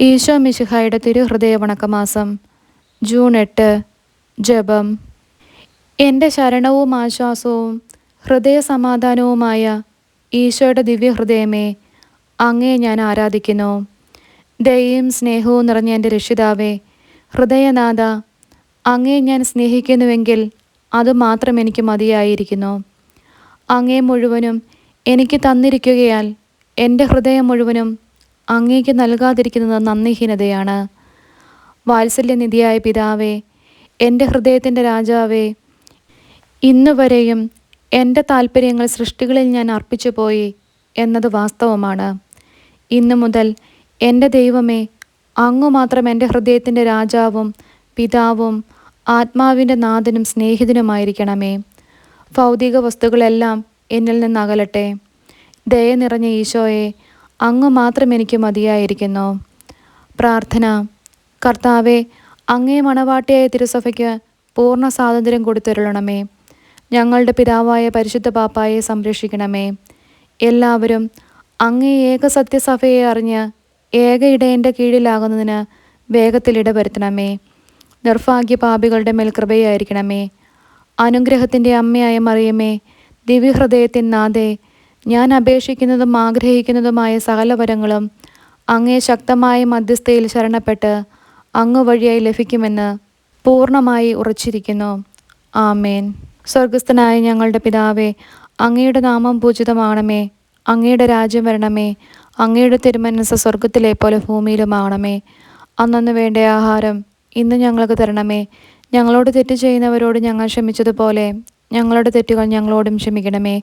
ഈശോ മിശിഹായുടെ തിരുഹൃദയ വണക്കമാസം ജൂൺ എട്ട് ജപം. എന്റെ ശരണവും ആശ്വാസവും ഹൃദയ സമാധാനവുമായ ഈശോയുടെ ദിവ്യഹൃദയമേ അങ്ങേ ഞാൻ ആരാധിക്കുന്നു. ദയയും സ്നേഹവും നിറഞ്ഞ എന്റെ രക്ഷിതാവേ ഹൃദയനാഥ അങ്ങേ ഞാൻ സ്നേഹിക്കുന്നുവെങ്കിൽ അതുമാത്രം എനിക്ക് മതിയായിരിക്കുന്നു. അങ്ങേ മുഴുവനും എനിക്ക് തന്നിരിക്കുകയാൽ എന്റെ ഹൃദയം മുഴുവനും അങ്ങേക്ക് നൽകാതിരിക്കുന്നത് നന്ദിഹീനതയാണ്. വാത്സല്യനിധിയായ പിതാവേ എന്റെ ഹൃദയത്തിന്റെ രാജാവേ ഇന്നുവരെയും എന്റെ താല്പര്യങ്ങൾ സൃഷ്ടികളിൽ ഞാൻ അർപ്പിച്ചു പോയി എന്നത് വാസ്തവമാണ്. ഇന്നു മുതൽ എന്റെ ദൈവമേ അങ്ങു മാത്രം എന്റെ ഹൃദയത്തിന്റെ രാജാവും പിതാവും ആത്മാവിന്റെ നാഥനും സ്നേഹിതനുമായിരിക്കണമേ. ഭൗതിക വസ്തുക്കളെല്ലാം എന്നിൽ നിന്ന് അകലട്ടെ. ദയ നിറഞ്ഞ ഈശോയെ അങ്ങ് മാത്രം എനിക്ക് മതിയായിരിക്കുന്നു. പ്രാർത്ഥന. കർത്താവെ അങ്ങേ മണവാട്ടിയായ തിരുസഭയ്ക്ക് പൂർണ സ്വാതന്ത്ര്യം കൊടുത്തരുളണമേ. ഞങ്ങളുടെ പിതാവായ പരിശുദ്ധ പാപ്പായെ സംരക്ഷിക്കണമേ. എല്ലാവരും അങ്ങേ ഏക സത്യസഭയെ അറിഞ്ഞ് ഏക ഇടയന്റെ കീഴിലാകുന്നതിന് വേഗത്തിൽ ഇടവരുത്തണമേ. നിർഭാഗ്യ പാപികളുടെ മേൽ കൃപയായിരിക്കണമേ. അനുഗ്രഹത്തിന്റെ അമ്മയായ മറിയമേ ദിവ്യഹൃദയത്തിൻ നാഥേ ഞാൻ അപേക്ഷിക്കുന്നതും ആഗ്രഹിക്കുന്നതുമായ സകല വരങ്ങളും അങ്ങേ ശക്തമായ മധ്യസ്ഥയിൽ ശരണപ്പെട്ട് അങ്ങ് വഴിയായി ലഭിക്കുമെന്ന് പൂർണമായി ഉറച്ചിരിക്കുന്നു. ആമേൻ. സ്വർഗസ്ഥനായ ഞങ്ങളുടെ പിതാവേ അങ്ങയുടെ നാമം പൂജിതമാണമേ. അങ്ങയുടെ രാജ്യം വരണമേ. അങ്ങയുടെ തിരുമനസ് സ്വർഗത്തിലെ പോലെ ഭൂമിയിലുമാണമേ. അന്നന്ന് വേണ്ട ആഹാരം ഇന്ന് ഞങ്ങൾക്ക് തരണമേ. ഞങ്ങളോട് തെറ്റ് ചെയ്യുന്നവരോട് ഞങ്ങൾ ക്ഷമിച്ചതുപോലെ ഞങ്ങളുടെ തെറ്റുകൾ ഞങ്ങളോടും ക്ഷമിക്കണമേ.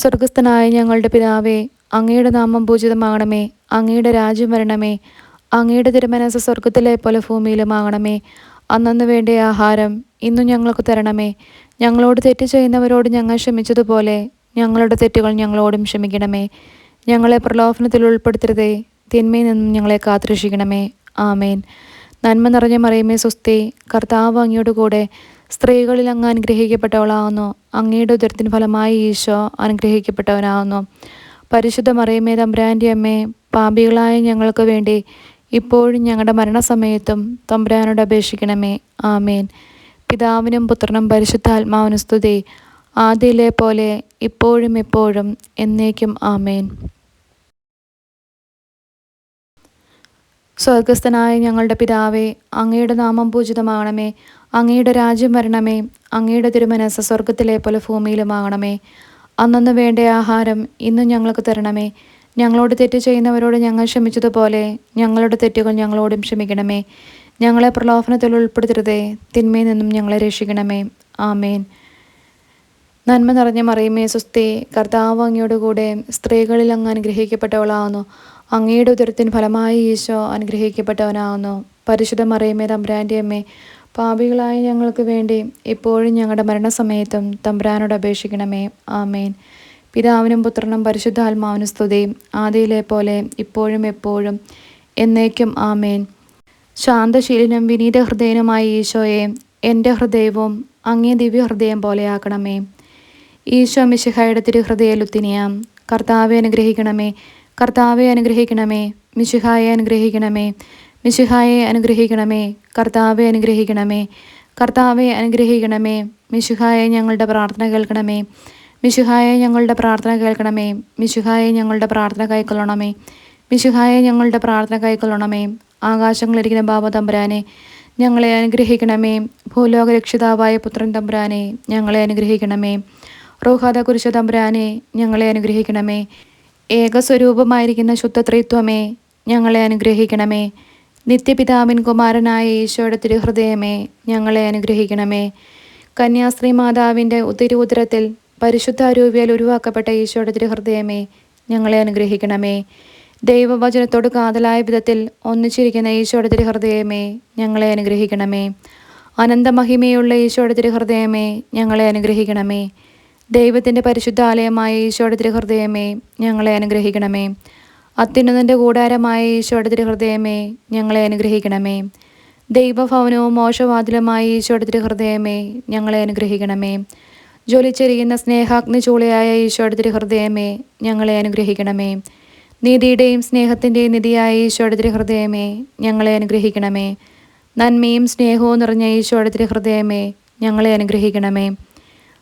സ്വർഗസ്ഥനായ ഞങ്ങളുടെ പിതാവേ അങ്ങയുടെ നാമം പൂജിതമാകണമേ അങ്ങയുടെ രാജ്യം വരണമേ അങ്ങയുടെ തിരുമനസ് സ്വർഗത്തിലെ പോലെ ഭൂമിയിലുമാകണമേ അന്നു വേണ്ട ആഹാരം ഇന്നും ഞങ്ങൾക്ക് തരണമേ. ഞങ്ങളോട് തെറ്റ് ചെയ്യുന്നവരോട് ഞങ്ങൾ ക്ഷമിച്ചതുപോലെ ഞങ്ങളുടെ തെറ്റുകൾ ഞങ്ങളോടും ക്ഷമിക്കണമേ. ഞങ്ങളെ പ്രലോഭനത്തിൽ ഉൾപ്പെടുത്തരുതേ തിന്മയിൽ നിന്നും ഞങ്ങളെ കാത്തുരക്ഷിക്കണമേ. ആമേൻ. നന്മ നിറഞ്ഞ മറിയമേ സുസ്തി കർത്താവ് അങ്ങയോട് കൂടെ സ്ത്രീകളിൽ അങ്ങ് അനുഗ്രഹിക്കപ്പെട്ടവളാകുന്നു അങ്ങയുടെ ഉദരത്തിന് ഫലമായി ഈശോ അനുഗ്രഹിക്കപ്പെട്ടവനാകുന്നു പരിശുദ്ധ മറിയമ്മേ തമ്പുരാന്റെ അമ്മേ പാപികളായ ഞങ്ങൾക്ക് വേണ്ടി ഇപ്പോഴും ഞങ്ങളുടെ മരണസമയത്തും തമ്പുരാനോട് അപേക്ഷിക്കണമേ. ആമേൻ. പിതാവിനും പുത്രനും പരിശുദ്ധാത്മാവിനും സ്തുതി. ആദ്യയിലെ പോലെ ഇപ്പോഴും എപ്പോഴും എന്നേക്കും ആമേൻ. സ്വർഗസ്ഥനായ ഞങ്ങളുടെ പിതാവേ അങ്ങയുടെ നാമം പൂജിതമാകണമേ. അങ്ങയുടെ രാജ്യം വരണമേ. അങ്ങയുടെ തിരുമനസ് സ്വർഗത്തിലെ പോലെ ഭൂമിയിലുമാകണമേ അന്നന്ന് വേണ്ട ആഹാരം ഇന്നും ഞങ്ങൾക്ക് തരണമേ. ഞങ്ങളോട് തെറ്റ് ചെയ്യുന്നവരോട് ഞങ്ങൾ ക്ഷമിച്ചതുപോലെ ഞങ്ങളുടെ തെറ്റുകൾ ഞങ്ങളോടും ക്ഷമിക്കണമേ. ഞങ്ങളെ പ്രലോഭനത്തിൽ ഉൾപ്പെടുത്തരുതേ. തിന്മയിൽ നിന്നും ഞങ്ങളെ രക്ഷിക്കണമേ. ആമേൻ. നന്മ നിറഞ്ഞ മറിയമേ സുസ്തി കർത്താവ് അങ്ങയോടുകൂടെ സ്ത്രീകളിൽ അങ്ങ് അനുഗ്രഹിക്കപ്പെട്ടവളാകുന്നു അങ്ങയുടെ ഉദരത്തിന് ഫലമായി ഈശോ അനുഗ്രഹിക്കപ്പെട്ടവനാവുന്നു പരിശുദ്ധ മറിയമ്മേ തമ്പുരാന്റെ അമ്മേ പാപികളായ ഞങ്ങൾക്ക് വേണ്ടി ഇപ്പോഴും ഞങ്ങളുടെ മരണസമയത്തും തമ്പുരാനോട് അപേക്ഷിക്കണമേ. ആമേൻ. പിതാവിനും പുത്രനും പരിശുദ്ധാത്മാവിനും സ്തുതി. ആദിയിലെ പോലെ ഇപ്പോഴും എപ്പോഴും എന്നേക്കും ആമേൻ. ശാന്തശീലനും വിനീത ഹൃദയനുമായ ഈശോയെ എന്റെ ഹൃദയവും അങ്ങേ ദിവ്യഹൃദയം പോലെയാക്കണമേ. ഈശോ മിശിഹായുടെ തിരുഹൃദയ ലുത്തിനിയാം. കർത്താവെ അനുഗ്രഹിക്കണമേ. കർത്താവെ അനുഗ്രഹിക്കണമേ. മിശിഹായെ അനുഗ്രഹിക്കണമേ. മിശിഹായെ അനുഗ്രഹിക്കണമേ. കർത്താവെ അനുഗ്രഹിക്കണമേ. കർത്താവെ അനുഗ്രഹിക്കണമേ. മിശിഹായെ ഞങ്ങളുടെ പ്രാർത്ഥന കേൾക്കണമേ. മിശുഹായെ ഞങ്ങളുടെ പ്രാർത്ഥന കേൾക്കണമേ. മിശുഹായെ ഞങ്ങളുടെ പ്രാർത്ഥന കൈക്കൊള്ളണമേ. മിശുഹായെ ഞങ്ങളുടെ പ്രാർത്ഥന കൈക്കൊള്ളണമേ. ആകാശങ്ങളിരിക്കുന്ന ബാബ തമ്പുരാനെ ഞങ്ങളെ അനുഗ്രഹിക്കണമേ. ഭൂലോക രക്ഷിതാവായ പുത്രൻ തമ്പുരാനെ ഞങ്ങളെ അനുഗ്രഹിക്കണമേ. റോഹാദ കുരിശ തമ്പുരാനെ ഞങ്ങളെ അനുഗ്രഹിക്കണമേ. ഏകസ്വരൂപമായിരിക്കുന്ന ശുദ്ധത്രിത്വമേ ഞങ്ങളെ അനുഗ്രഹിക്കണമേ. നിത്യപിതാവിൻ കുമാരനായ ഈശോയുടെ തിരുഹൃദയമേ ഞങ്ങളെ അനുഗ്രഹിക്കണമേ. കന്യാസ്ത്രീ മാതാവിന്റെ ഉത്തിരുഉദരത്തിൽ പരിശുദ്ധ ഉരുവാക്കപ്പെട്ട ഈശോയുടെ തിരുഹൃദയമേ ഞങ്ങളെ അനുഗ്രഹിക്കണമേ. ദൈവവചനത്തോട് കാതലായ വിധത്തിൽ ഒന്നിച്ചിരിക്കുന്ന ഈശോയുടെ തിരുഹൃദയമേ ഞങ്ങളെ അനുഗ്രഹിക്കണമേ. അനന്തമഹിമയുള്ള ഈശോയുടെ തിരുഹൃദയമേ ഞങ്ങളെ അനുഗ്രഹിക്കണമേ. ദൈവത്തിന്റെ പരിശുദ്ധാലയമായ ഈശോയുടെ തിരുഹൃദയമേ ഞങ്ങളെ അനുഗ്രഹിക്കണമേ. അത്യുന്നതന്റെ കൂടാരമായ ഈശോയുടെ തിരുഹൃദയമേ ഞങ്ങളെ അനുഗ്രഹിക്കണമേ. ദൈവഭവനവും മോശവാതിലുമായ ഈശോയുടെ തിരുഹൃദയമേ ഞങ്ങളെ അനുഗ്രഹിക്കണമേ. ജ്വലിച്ചെരിയുന്ന സ്നേഹാഗ്നി ചൂളയായ ഈശോയുടെ തിരുഹൃദയമേ ഞങ്ങളെ അനുഗ്രഹിക്കണമേ. നീതിയുടെയും സ്നേഹത്തിന്റെയും നിധിയായ ഈശോയുടെ തിരുഹൃദയമേ ഞങ്ങളെ അനുഗ്രഹിക്കണമേ. നന്മയും സ്നേഹവും നിറഞ്ഞ ഈശോയുടെ തിരുഹൃദയമേ ഞങ്ങളെ അനുഗ്രഹിക്കണമേ.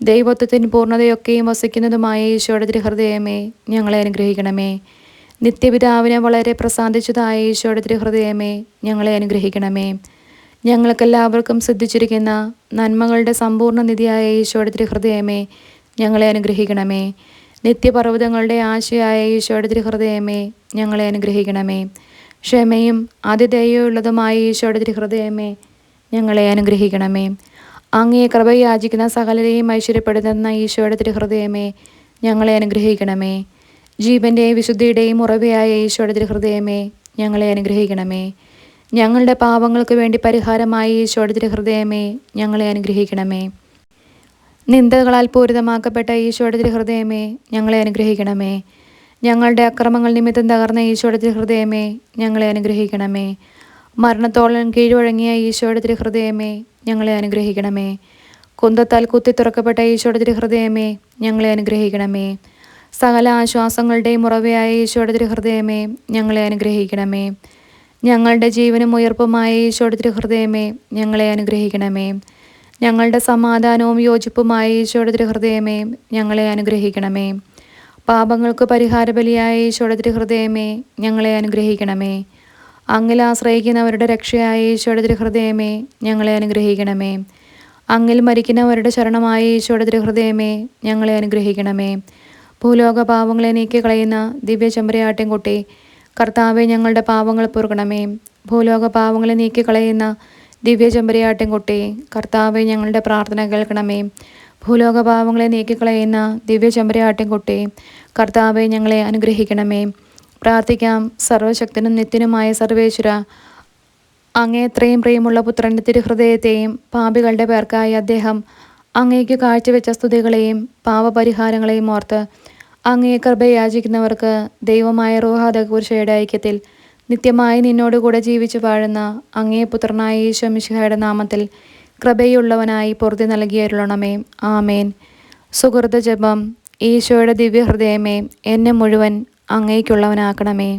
ദൈവത്വത്തിന് പൂർണതയൊക്കെയും വസിക്കുന്നതുമായ ഈശോയുടെ തിരുഹൃദയമേ ഞങ്ങളെ അനുഗ്രഹിക്കണമേ. നിത്യപിതാവിനെ വളരെ പ്രസാദിച്ചതായ ഈശോയുടെ തിരുഹൃദയമേ ഞങ്ങളെ അനുഗ്രഹിക്കണമേ. ഞങ്ങൾക്കെല്ലാവർക്കും സിദ്ധിച്ചിരിക്കുന്ന നന്മകളുടെ സമ്പൂർണ നിധിയായ ഈശോയുടെ തിരുഹൃദയമേ ഞങ്ങളെ അനുഗ്രഹിക്കണമേ. നിത്യപർവതങ്ങളുടെ ആശയായ ഈശോയുടെ തിരുഹൃദയമേ ഞങ്ങളെ അനുഗ്രഹിക്കണമേ. ക്ഷമയും അതിദയുള്ളതുമായ ഈശോയുടെ തിരുഹൃദയമേ ഞങ്ങളെ അനുഗ്രഹിക്കണമേ. അങ്ങേ കൃപയാചിക്കുന്ന സകലരെയും ഐശ്വര്യപ്പെടുത്തുന്ന ഈശോയുടെ തിരുഹൃദയമേ ഞങ്ങളെ അനുഗ്രഹിക്കണമേ. ജീവന്റെയും വിശുദ്ധിയുടെയും ഉറവയായ ഈശോയുടെ തിരുഹൃദയമേ ഞങ്ങളെ അനുഗ്രഹിക്കണമേ. ഞങ്ങളുടെ പാപങ്ങൾക്ക് വേണ്ടി പരിഹാരമായ ഈശോയുടെ തിരുഹൃദയമേ ഞങ്ങളെ അനുഗ്രഹിക്കണമേ. നിന്ദകളാൽ പൂരിതമാക്കപ്പെട്ട ഈശോയുടെ തിരുഹൃദയമേ ഞങ്ങളെ അനുഗ്രഹിക്കണമേ. ഞങ്ങളുടെ അക്രമങ്ങൾ നിമിത്തം തകർന്ന ഈശോയുടെ തിരുഹൃദയമേ ഞങ്ങളെ അനുഗ്രഹിക്കണമേ. മരണത്തോളം കീഴ്വഴങ്ങിയ ഈശോയുടെ തിരുഹൃദയമേ ഞങ്ങളെ അനുഗ്രഹിക്കണമേ. കുന്തത്താൽ കുത്തി തുറക്കപ്പെട്ട ഈശോയുടെ ഹൃദയമേ ഞങ്ങളെ അനുഗ്രഹിക്കണമേ. സകല ആശ്വാസങ്ങളുടെയും ഉറവയായ ഈശോയുടെ ഹൃദയമേ ഞങ്ങളെ അനുഗ്രഹിക്കണമേ. ഞങ്ങളുടെ ജീവനും ഉയർപ്പുമായ ഈശോയുടെ ഹൃദയമേ ഞങ്ങളെ അനുഗ്രഹിക്കണമേ. ഞങ്ങളുടെ സമാധാനവും യോജിപ്പുമായ ഈശോയുടെ ഹൃദയമേ ഞങ്ങളെ അനുഗ്രഹിക്കണമേ. പാപങ്ങൾക്ക് പരിഹാരബലിയായ ഈശോയുടെ ഹൃദയമേ ഞങ്ങളെ അനുഗ്രഹിക്കണമേ. അങ്ങിൽ ആശ്രയിക്കുന്നവരുടെ രക്ഷയായ ഈശോയുടെ തിരുഹൃദയമേ ഞങ്ങളെ അനുഗ്രഹിക്കണമേ. അങ്ങിൽ മരിക്കുന്നവരുടെ ശരണമായ ഈശോയുടെ തിരുഹൃദയമേ ഞങ്ങളെ അനുഗ്രഹിക്കണമേ. ഭൂലോക പാവങ്ങളെ നീക്കി കളയുന്ന ദിവ്യ ചെമ്പരയാട്ടിൻകുട്ടി കർത്താവെ ഞങ്ങളുടെ പാവങ്ങൾ പൊറുക്കണമേ. ഭൂലോക പാവങ്ങളെ നീക്കി കളയുന്ന ദിവ്യ ചെമ്പരയാട്ടിൻകുട്ടി കർത്താവെ ഞങ്ങളുടെ പ്രാർത്ഥന കേൾക്കണമേ. ഭൂലോക പാവങ്ങളെ നീക്കിക്കളയുന്ന ദിവ്യ ചെമ്പരയാട്ടിൻകുട്ടി കർത്താവെ ഞങ്ങളെ അനുഗ്രഹിക്കണമേ. പ്രാർത്ഥിക്കാം. സർവശക്തനും നിത്യനുമായ സർവേശ്വര അങ്ങേ എത്രയും പ്രിയമുള്ള പുത്രന്റെ തിരുഹൃദയത്തെയും പാപികളുടെ പേർക്കായി അദ്ദേഹം അങ്ങേക്ക് കാഴ്ചവെച്ച സ്തുതികളെയും പാപപരിഹാരങ്ങളെയും ഓർത്ത് അങ്ങേ കൃപയാചിക്കുന്നവർക്ക് ദൈവമായ റോഹാദകുരുഷയുടെ ഐക്യത്തിൽ നിത്യമായി നിന്നോടുകൂടെ ജീവിച്ചു വാഴുന്ന അങ്ങേ പുത്രനായ ഈശോ മിശിഹയുടെ നാമത്തിൽ കൃപയുള്ളവനായി പൊറുതി നൽകിയരുളണമേ ആമേൻ. സുഹൃത ജപം ഈശോയുടെ ദിവ്യഹൃദയമേ എന്നെ മുഴുവൻ അങ്ങേക്കുള്ളവനാക്കണമേ